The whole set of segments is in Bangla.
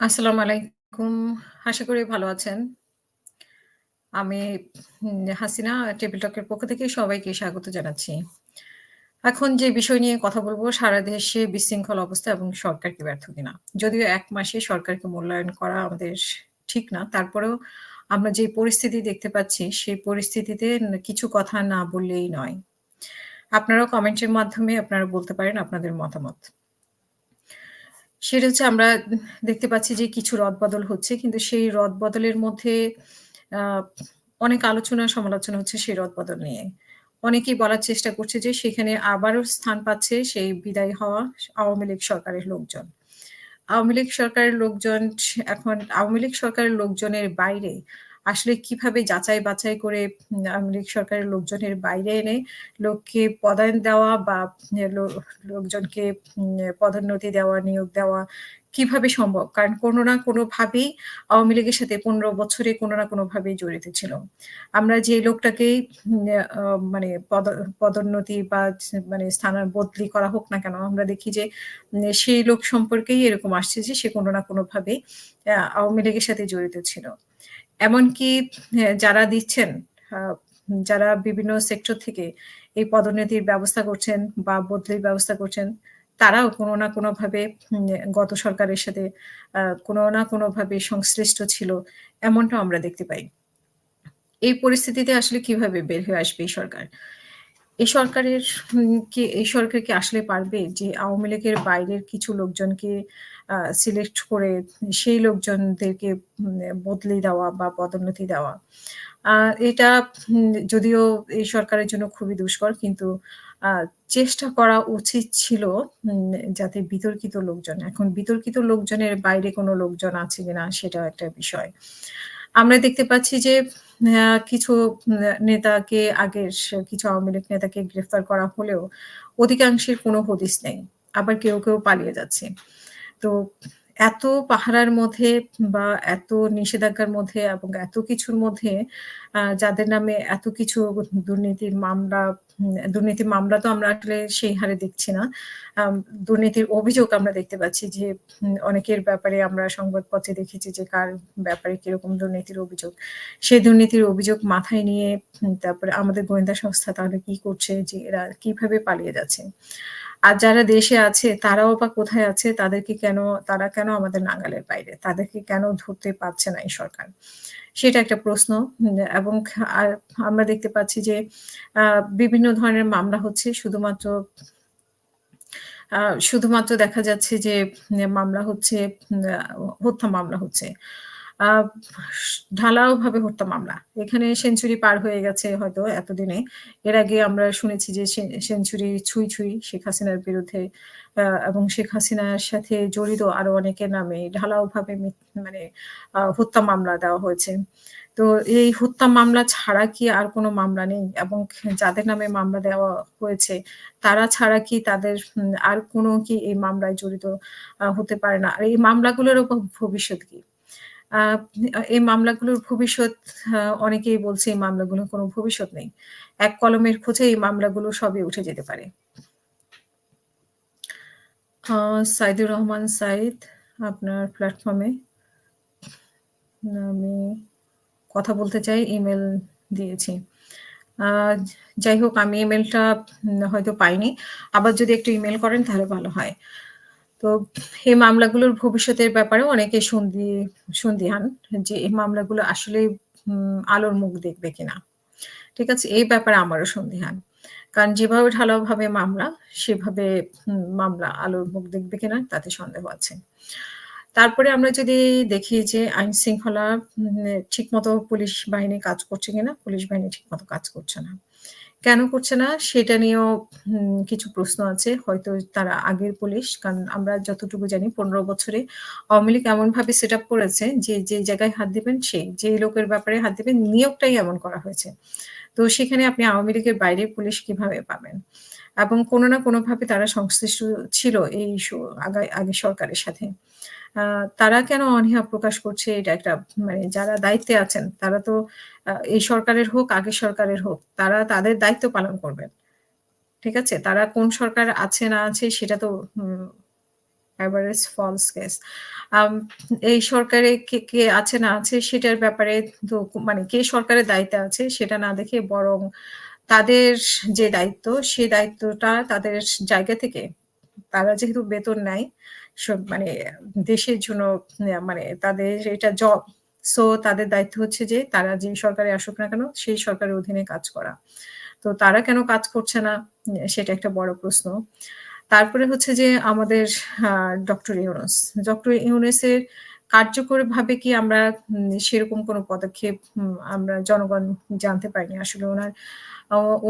আসসালামু আলাইকুম। আশা করি ভালো আছেন। আমি হাসিনা, টেবিল টকের পক্ষ থেকে সবাইকে স্বাগত জানাচ্ছি। এখন যে বিষয় নিয়ে কথা বলব, সারা দেশে বিশৃঙ্খল অবস্থা এবং সরকার কি ব্যর্থ কিনা। যদিও ১ মাসে সরকারকে মূল্যায়ন করা আমাদের ঠিক না। তারপরেও আমরা যে পরিস্থিতি দেখতে পাচ্ছি, সেই পরিস্থিতিতে কিছু কথা না বললেই নয়। আপনারাও কমেন্টের মাধ্যমে আপনারা বলতে পারেন আপনাদের মতামত। সেটা হচ্ছে আমরা দেখতে পাচ্ছি যে কিছু রদবদল হচ্ছে। কিন্তু সেই রদবদলের মধ্যে অনেক আলোচনা সমালোচনা হচ্ছে সেই রদবদল নিয়ে। অনেকেই বলার চেষ্টা করছে যে সেখানে আবারও স্থান পাচ্ছে সেই বিদায় হওয়া আওয়ামী লীগ সরকারের লোকজন। আওয়ামী লীগ সরকারের লোকজন এখন, আওয়ামী লীগ সরকারের লোকজনের বাইরে আসলে কীভাবে যাচাই বাছাই করে আওয়ামী সরকারের লোকজনের বাইরে এনে লোককে পদায়ন দেওয়া বা লোকজনকে পদোন্নতি দেওয়া, নিয়োগ দেওয়া কীভাবে সম্ভব? কারণ কোনো না কোনোভাবেই আওয়ামী লীগের সাথে ১৫ বছরে কোনো না কোনোভাবেই জড়িত ছিল। আমরা যে লোকটাকেই মানে পদ পদোন্নতি বা মানে স্থান বদলি করা হোক না কেন, আমরা দেখি যে সেই লোক সম্পর্কেই এরকম আসছে যে সে কোনো না কোনোভাবে আ আওয়ামী লীগের সাথে জড়িত ছিল। এমনকি যারা দিচ্ছেন যারা বিভিন্ন সেক্টর থেকে এই পদোন্নতির ব্যবস্থা করছেন বা বদলির ব্যবস্থা করছেন, তারাও কোনো না কোনোভাবে গত সরকারের সাথে কোনো না কোনোভাবে সংশ্লিষ্ট ছিল। এমনটাও আমরা দেখতে পাই। এই পরিস্থিতিতে আসলে কীভাবে বের হয়ে আসবে এই সরকার? এই সরকারের কি, এই সরকার কি আসলে পারবে যে আওয়ামী লীগের বাইরের কিছু লোকজনকে সিলেক্ট করে সেই লোকজনদেরকে বদলে দেওয়া বা পদোন্নতি দেওয়া? এটা যদিও এই সরকারের জন্য খুবই দুষ্কর, কিন্তু চেষ্টা করা উচিত ছিল যাতে বিতর্কিত লোকজন, এখন বিতর্কিত লোকজনের বাইরে কোনো লোকজন আছে কিনা সেটাও একটা বিষয়। আমরা দেখতে পাচ্ছি যে কিছু নেতাকে আগের কিছু আওয়ামী লীগ নেতাকে গ্রেফতার করা হলেও অধিকাংশের কোনো হদিস নেই। আবার কেউ, কেউ পালিয়ে যাচ্ছে। তো এত পাহারার মধ্যে বা এত নিষেধাজ্ঞার মধ্যে এবং এত কিছুর মধ্যে যাদের নামে এত কিছু দুর্নীতির মামলা উম দুর্নীতির মামলা তো আমরা আসলে সেই হারে দেখছি না। দুর্নীতির অভিযোগ আমরা দেখতে পাচ্ছি যে অনেকের ব্যাপারে আমরা সংবাদপত্রে দেখেছি যে, কার ব্যাপারে কীরকম দুর্নীতির অভিযোগ। সেই দুর্নীতির অভিযোগ মাথায় নিয়ে তারপরে আমাদের গোয়েন্দা সংস্থা তাহলে কি করছে, যে এরা কীভাবে পালিয়ে যাচ্ছে? আর যারা দেশে আছে, তারাও বা কোথায় আছে? তাদেরকে কেন, তারা কেন আমাদের নাগালের বাইরে? তাদেরকে কেন ধরতে পারছে না এই সরকার? সেটা একটা প্রশ্ন এবং আর আমরা দেখতে পাচ্ছি যে বিভিন্ন ধরনের মামলা হচ্ছে শুধুমাত্র শুধুমাত্র দেখা যাচ্ছে যে, মামলা হচ্ছে হত্যা মামলা হচ্ছে। আ ঢালাওভাবে হত্যা মামলা। এখানে সেঞ্চুরি পার হয়ে গেছে হয়তো এতদিনে। এর আগে আমরা শুনেছি যে সেঞ্চুরি ছুঁই, ছুঁই শেখ হাসিনার বিরুদ্ধে এবং শেখ হাসিনার সাথে জড়িত আরও অনেকের নামে ঢালাওভাবে মি মানে হত্যা মামলা দেওয়া হয়েছে। তো এই হত্যা মামলা ছাড়া কি আর কোনো মামলা নেই? এবং যাদের নামে মামলা দেওয়া হয়েছে তারা ছাড়া কি তাদের আর কোনো কি এই মামলায় জড়িত হতে পারে না? আর এই মামলাগুলোর ভবিষ্যৎ কি? এই মামলাগুলোর ভবিষ্যৎ অনেকেই বলছে এই মামলাগুলোর কোনো ভবিষ্যৎ নেই। এক কলমের খোঁজে এই মামলাগুলো সবই উঠে যেতে পারে। সাইদুর রহমান সাইদ আপনার প্ল্যাটফর্মে আমি কথা বলতে চাই, ইমেল দিয়েছি। যাই হোক আমি ইমেলটা হয়তো পাইনি। আবার যদি একটু ইমেল করেন তাহলে ভালো হয়। তো এই মামলাগুলোর ভবিষ্যতের ব্যাপারেও অনেকে সন্দি সন্দিহান যে এই মামলাগুলো আসলেই উম আলোর মুখ দেখবে কিনা। ঠিক আছে? এই ব্যাপারে আমারও সন্দিহান। কারণ যেভাবে ঢালাওভাবে মামলা, সেভাবে মামলা আলোর মুখ দেখবে কিনা তাতে সন্দেহ আছে। তারপরে আমরা যদি দেখি যে আইন শৃঙ্খলা ঠিকমতো পুলিশ বাহিনী কাজ করছে কিনা, পুলিশ বাহিনী ঠিকমতো কাজ করছে না। কেন করছে না সেটা নিয়েও কিছু প্রশ্ন আছে। হয়তো তারা আগের পুলিশ, কারণ আমরা যতটুকু জানি ১৫ বছরে আওয়ামী লীগ এমনভাবে সেটআপ করেছে যে, যেই জায়গায় হাত দিবেন সেই। যেই লোকের ব্যাপারে হাত দিবেন নিয়োগটাই এমন করা হয়েছে। তো সেখানে আপনি আওয়ামী লীগের বাইরে পুলিশ কীভাবে পাবেন? এবং কোনো না কোনোভাবে তারা সংশ্লিষ্ট ছিল এই আগা সরকারের সাথে। তারা কেন অনীহা প্রকাশ করছে এটা একটা মানে যারা দায়িত্বে আছেন তারা তো এই সরকারের হোক, আগের সরকারের হোক, তারা তাদের দায়িত্ব পালন করবেন। ঠিক আছে? তারা কোন সরকার আছে না আছে সেটা তো এভারেস্ট ফলস কেস। এই সরকারে কে, কে আছে না আছে সেটার ব্যাপারে তো মানে কে সরকারের দায়িত্বে আছে সেটা না দেখে বরং তাদের যে দায়িত্ব সে দায়িত্বটা তাদের জায়গা থেকে তারা যেহেতু বেতন নেয় মানে দেশের জন্য মানে তাদের এটা জব। সো তাদের দায়িত্ব হচ্ছে যে তারা যে সরকারে আসুক না কেন, সেই সরকারের অধীনে কাজ করা। তো তারা কেন কাজ করছে না, সেটা একটা বড় প্রশ্ন। তারপরে হচ্ছে যে আমাদের ডক্টর ইউনুস। ডক্টর ইউনুসের কার্যকরভাবে কি আমরা সেরকম কোনো পদক্ষেপ আমরা জনগণ জানতে পারিনি। আসলে ওনার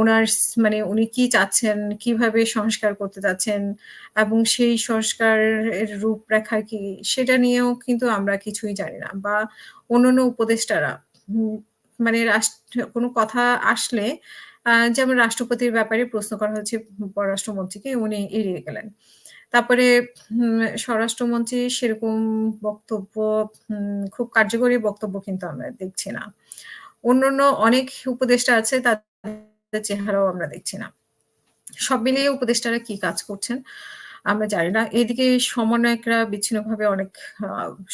ওনার মানে উনি কি চাচ্ছেন, কীভাবে সংস্কার করতে চাচ্ছেন এবং সেই সংস্কারের রূপরেখা কি সেটা নিয়েও কিন্তু আমরা কিছুই জানি না। বা অন্যান্য উপদেষ্টারা মানে রাষ্ট্র কোনো কথা আসলে যেমন রাষ্ট্রপতির ব্যাপারে প্রশ্ন করা হচ্ছে পররাষ্ট্রমন্ত্রীকে উনি এড়িয়ে গেলেন। তারপরে স্বরাষ্ট্রমন্ত্রী সেরকম বক্তব্য খুব কার্যকরী বক্তব্য কিন্তু আমরা দেখছি না। অন্যান্য অনেক উপদেষ্টা আছে, তাদের চেহারাও আমরা দেখছি না। সব মিলিয়ে উপদেষ্টারা কি কাজ করছেন আমরা জানি না। এদিকে সমন্বয়করা বিচ্ছিন্নভাবে অনেক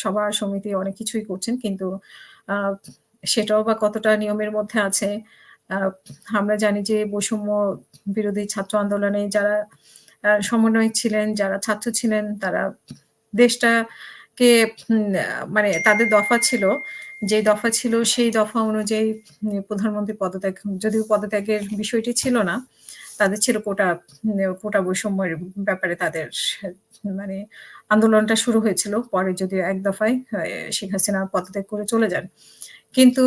সভা, সমিতি অনেক কিছুই করছেন। কিন্তু সেটাও বা কতটা নিয়মের মধ্যে আছে। আমরা জানি যে বৈষম্য বিরোধী ছাত্র আন্দোলনে যারা আ সমন্বয়ক ছিলেন, যারা ছাত্র ছিলেন তারা দেশটাকে মানে তাদের দফা ছিল। যে দফা ছিল সেই দফা অনুযায়ী প্রধানমন্ত্রী পদত্যাগ যদিও পদত্যাগের বিষয়টি ছিল না। তাদের ছিল কোটা কোটা বৈষম্যের ব্যাপারে তাদের মানে আন্দোলনটা শুরু হয়েছিল। পরে যদিও এক দফায় শেখ হাসিনা পদত্যাগ করে চলে যান। কিন্তু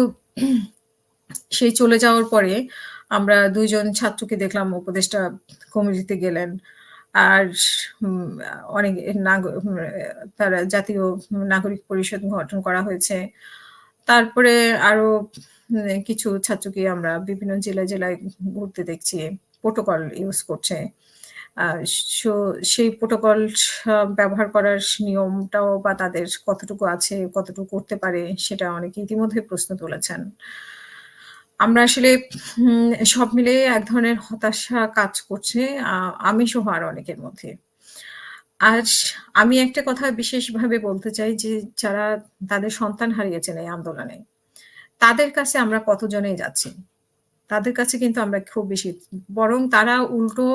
সেই চলে যাওয়ার পরে আমরা দুইজন ছাত্রকে দেখলাম উপদেষ্টা কমিটিতে গেলেন। আর অনেক তারা জাতীয় নাগরিক পরিষদ গঠন করা হয়েছে। তারপরে আরও কিছু ছাত্রকে আমরা বিভিন্ন জেলায়, জেলায় ঘুরতে দেখছি। প্রোটোকল ইউস করছে। সো সেই প্রোটোকল ব্যবহার করার নিয়মটাও বা তাদের কতটুকু আছে, কতটুকু করতে পারে সেটা অনেকে ইতিমধ্যে প্রশ্ন তুলেছেন। আমরা আসলে সব মিলিয়ে এক ধরনের হতাশা কাজ করছে আমি সহ আরও অনেকের মধ্যে। আর আমি একটা কথা বিশেষভাবে বলতে চাই যে যারা তাদের সন্তান হারিয়েছেন এই আন্দোলনে, তাদের কাছে আমরা কতজনেই যাচ্ছি। তাদের কাছে কিন্তু আমরা খুব বেশি বরং তারা উল্টো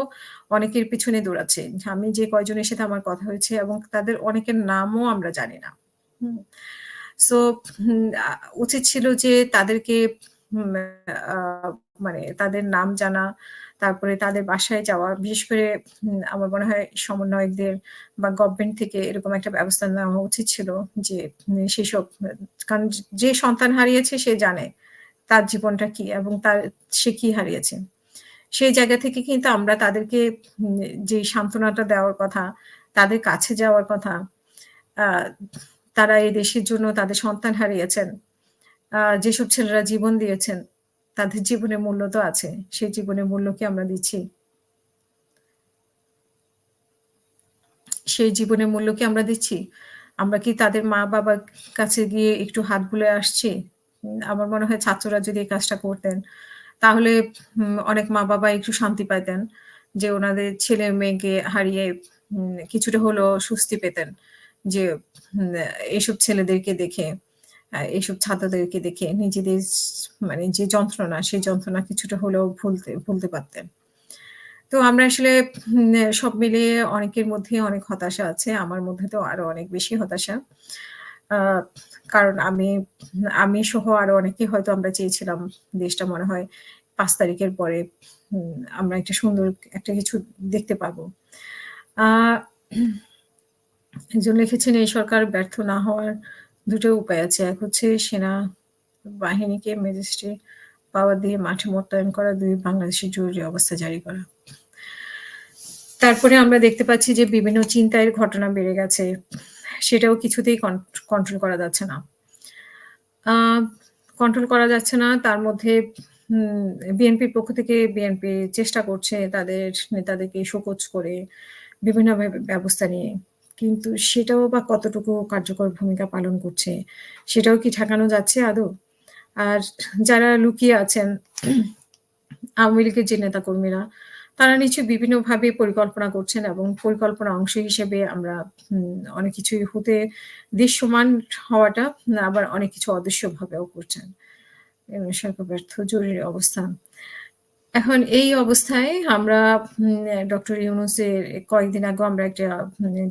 অনেকের পিছনে দৌড়াচ্ছে। আমি যে কয়জনের সাথে আমার কথা হয়েছে এবং তাদের অনেকের নামও আমরা জানি না। সো উচিত ছিল যে তাদেরকে মানে তাদের নাম জানা, তারপরে তাদের বাসায় যাওয়া। বিশেষ করে আমার মনে হয় সমন্বয়কদের বা গভর্নমেন্ট থেকে এরকম একটা ব্যবস্থা নেওয়া উচিত ছিল যে সেসব কারণ যে সন্তান হারিয়েছে সে জানে তার জীবনটা কি এবং তার সে কি হারিয়েছে। সেই জায়গা থেকে কিন্তু আমরা তাদেরকে যে সান্ত্বনাটা দেওয়ার কথা, তাদের কাছে যাওয়ার কথা। তারা এই দেশের জন্য তাদের সন্তান হারিয়েছেন। যেসব ছেলেরা জীবন দিয়েছেন, তাদের জীবনের মূল্য তো আছে। সেই জীবনের মূল্য কি আমরা দিচ্ছি? সেই জীবনের মূল্য কি আমরা দিচ্ছি? আমরা কি তাদের মা-বাবার কাছে গিয়ে একটু হাত বুলায়ে আসছি? আমার মনে হয় ছাত্ররা যদি এই কাজটা করতেন, তাহলে অনেক মা-বাবা একটু শান্তি পাইতেন। যে ওনাদের ছেলে-মেয়েকে হারিয়ে উম কিছুটা হলেও স্বস্তি পেতেন। যে এসব ছেলেদেরকে দেখে, আ এসব ছাত্রদেরকে দেখে নিজেদের মানে যে যন্ত্রণা, সেই যন্ত্রণা কিছুটা হলেও ভুলতে ভুলতে পারতেন। তো আমরা আসলে সব মিলিয়ে অনেকের মধ্যেই অনেক হতাশা আছে। আমার মধ্যে তো আরও অনেক বেশি হতাশা। কারণ আমি আমি সহ আরও অনেকেই হয়তো আমরা চেয়েছিলাম দেশটা মনে হয় পাঁচ তারিখের পরে আমরা একটা সুন্দর একটা কিছু দেখতে পাবো। একজন লিখেছেন এই সরকার ব্যর্থ না হওয়ার ২ টা উপায় আছে। এক হচ্ছে সেনা বাহিনীকে ম্যাজিস্ট্রেট পাওয়ার দিয়ে মাঠে মোতায়েন করা, দুই বাংলাদেশের জরুরি অবস্থা জারি করা। তারপরে আমরা দেখতে পাচ্ছি যে বিভিন্ন ছিনতাইয়ের ঘটনা বেড়ে গেছে। সেটাও কিছুতেই কন কন্ট্রোল করা যাচ্ছে না। কন্ট্রোল করা যাচ্ছে না। তার মধ্যে বিএনপির পক্ষ থেকে বিএনপি চেষ্টা করছে তাদের নেতাদেরকে শোকজ করে বিভিন্ন ব্য ব্যবস্থা নিয়ে। কিন্তু সেটাও বা কতটুকু কার্যকর ভূমিকা পালন করছে, সেটাও কি ঠেকানো যাচ্ছে আদৌ? আর যারা লুকিয়ে আছেন আওয়ামী লীগের যে নেতাকর্মীরা, তারা নিশ্চয়ই বিভিন্নভাবে পরিকল্পনা করছেন এবং পরিকল্পনা অংশ হিসেবে আমরা অনেক কিছুই হতে দৃশ্যমান হওয়াটা আবার অনেক কিছু অদৃশ্যভাবেও করছেন। এবং সরকার ব্যর্থ জরুরি অবস্থা। এখন এই অবস্থায় আমরা ডক্টর ইউনুসের কয়েকদিন আগেও আমরা একটা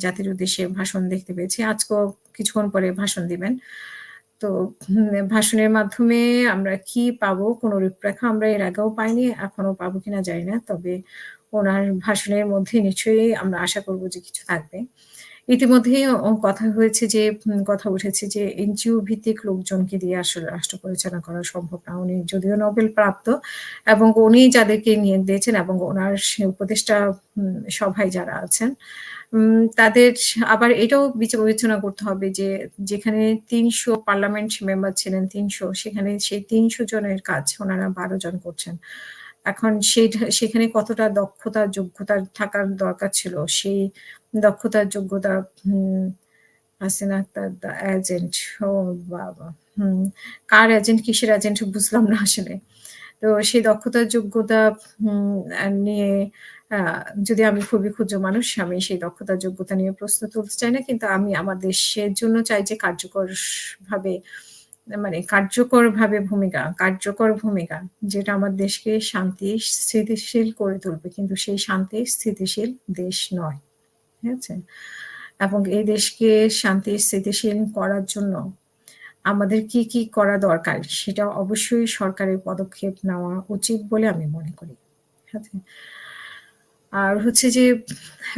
জাতির উদ্দেশ্যে ভাষণ দেখতে পেয়েছি। আজকেও কিছুক্ষণ পরে ভাষণ দিবেন। তো ভাষণের মাধ্যমে আমরা কি পাবো কোনো রূপরেখা আমরা এর আগেও পাইনি, এখনও পাবো কিনা জানি না। তবে ওনার ভাষণের মধ্যে নিশ্চয়ই আমরা আশা করব যে কিছু থাকবে। ইতিমধ্যেই কথা হয়েছে যে কথা উঠেছে যে এনজিও ভিত্তিক লোকজনকে দিয়ে আসলে রাষ্ট্র পরিচালনা করা সম্ভব না। উনি যদিও নোবেল প্রাপ্ত এবং উনি যাদেরকে নিয়ে দিয়েছেন এবং ওনার উপদেষ্টা সভায় যারা আছেন, তাদের আবার এটাও বিবেচনা করতে হবে যে যেখানে ৩০০ পার্লামেন্ট মেম্বার ছিলেন ৩০০ সেখানে সেই ৩০০ জনের কাজ ওনারা বারো জন করছেন। এখন সেইটা সেখানে কতটা দক্ষতা যোগ্যতা থাকার দরকার ছিল সেই দক্ষতার যোগ্যতা হাসিনা আক্তার দ্যা এজেন্ট ও বাবা! হুম, কার এজেন্ট কিসের এজেন্ট বুঝলাম না আসলে। তো সেই দক্ষতার যোগ্যতা নিয়ে যদি আমি খুবই ক্ষুদ্র মানুষ, আমি সেই দক্ষতার যোগ্যতা নিয়ে প্রশ্ন তুলতে চাই না। কিন্তু আমি আমার দেশের জন্য চাই যে কার্যকর ভাবে মানে কার্যকরভাবে ভূমিকা কার্যকর ভূমিকা যেটা আমার দেশকে শান্তি স্থিতিশীল করে তুলবে। কিন্তু সেই শান্তি স্থিতিশীল দেশ নয়। আছে? এবং এই দেশকে শান্তি স্থিতিশীল করার জন্য আমাদের কি, কি করা দরকার সেটা অবশ্যই সরকারের পদক্ষেপ নেওয়া উচিত বলে আমি মনে করি। আছে? আর হচ্ছে যে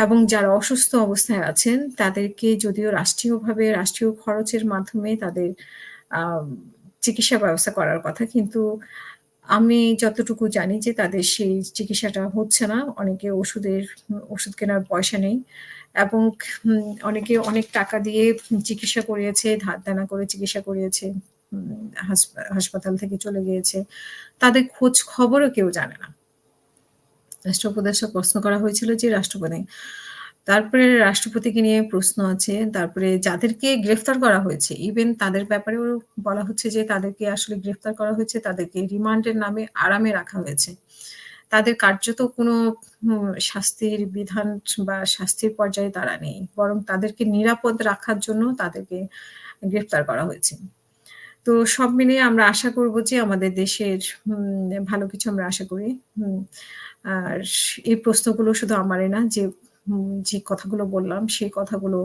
এবং যারা অসুস্থ অবস্থায় আছেন তাদেরকে যদিও রাষ্ট্রীয়ভাবে রাষ্ট্রীয় খরচের মাধ্যমে তাদের চিকিৎসা ব্যবস্থা করার কথা। কিন্তু আমি যতটুকু জানি যে তাদের সেই চিকিৎসাটা হচ্ছে না। অনেকে ওষুধের ওষুধ কেনার পয়সা নেই এবং অনেকে অনেক টাকা দিয়ে চিকিৎসা করিয়েছে, ধার দানা করে চিকিৎসা করিয়েছে। হাসপাতাল থেকে চলে গিয়েছে। তাদের খোঁজ খবরও কেউ জানে না। রাষ্ট্র প্রশ্ন করা হয়েছিল যে রাষ্ট্রপতি। তারপরে রাষ্ট্রপতিকে নিয়ে প্রশ্ন আছে। তারপরে যাদেরকে গ্রেফতার করা হয়েছে, ইভেন তাদের ব্যাপারেও বলা হচ্ছে যে তাদেরকে আসলে গ্রেফতার করা হয়েছে, তাদেরকে রিমান্ডের নামে আরামে রাখা হয়েছে। তাদের কার্যত কোনো শাস্তির বিধান বা শাস্তির পর্যায়ে তারা নেই। বরং তাদেরকে নিরাপদ রাখার জন্য তাদেরকে গ্রেফতার করা হয়েছে। তো সব মিলিয়ে আমরা আশা করব যে আমাদের দেশের ভালো কিছু আমরা আশা করি। আর এই প্রশ্নগুলো শুধু আমারই না যে যে কথাগুলো বললাম সেই কথাগুলো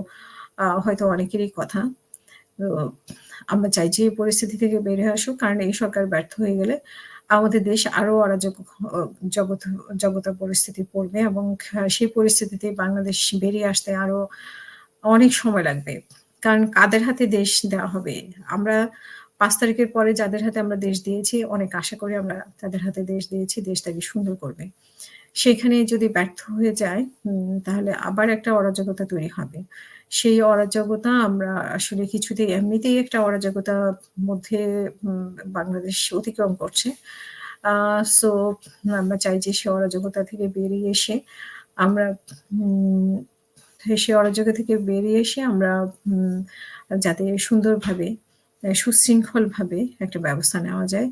হয়তো অনেকেরই কথা। আমরা চাই যে এই পরিস্থিতি থেকে বের হয়ে আসুক। কারণ এই সরকার ব্যর্থ হয়ে গেলে আমাদের দেশ আরও অরাজক জগৎ জগতার পরিস্থিতি পড়বে এবং সেই পরিস্থিতিতে বাংলাদেশ বেরিয়ে আসতে আরও অনেক সময় লাগবে। কারণ কাদের হাতে দেশ দেওয়া হবে? আমরা পাঁচ তারিখের পরে যাদের হাতে আমরা দেশ দিয়েছি, অনেক আশা করি আমরা তাদের হাতে দেশ দিয়েছি, দেশটাকে সুন্দর করবে। সেখানে যদি ব্যর্থ হয়ে যায় তাহলে আবার একটা অরাজকতা তৈরি হবে। সেই অরাজকতা আমরা আসলে কিছুতেই এমনিতেই একটা অরাজকতার মধ্যে বাংলাদেশ অতিক্রম করছে। সো আমরা চাই যে সে অরাজকতা থেকে বেরিয়ে এসে আমরা সে অরাজকতা থেকে বেরিয়ে এসে আমরা যাতে সুন্দরভাবে সুশৃঙ্খলভাবে একটা ব্যবস্থা নেওয়া যায়,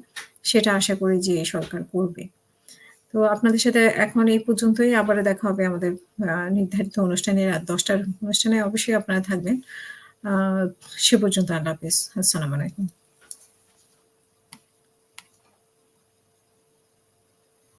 সেটা আশা করি যে সরকার করবে। তো আপনাদের সাথে এখন এই পর্যন্তই। আবার দেখা হবে আমাদের নির্ধারিত অনুষ্ঠানে রাত দশটার অনুষ্ঠানে অবশ্যই আপনারা থাকবেন। সে পর্যন্ত আল্লাহ হাফিজ আসসালামু আলাইকুম।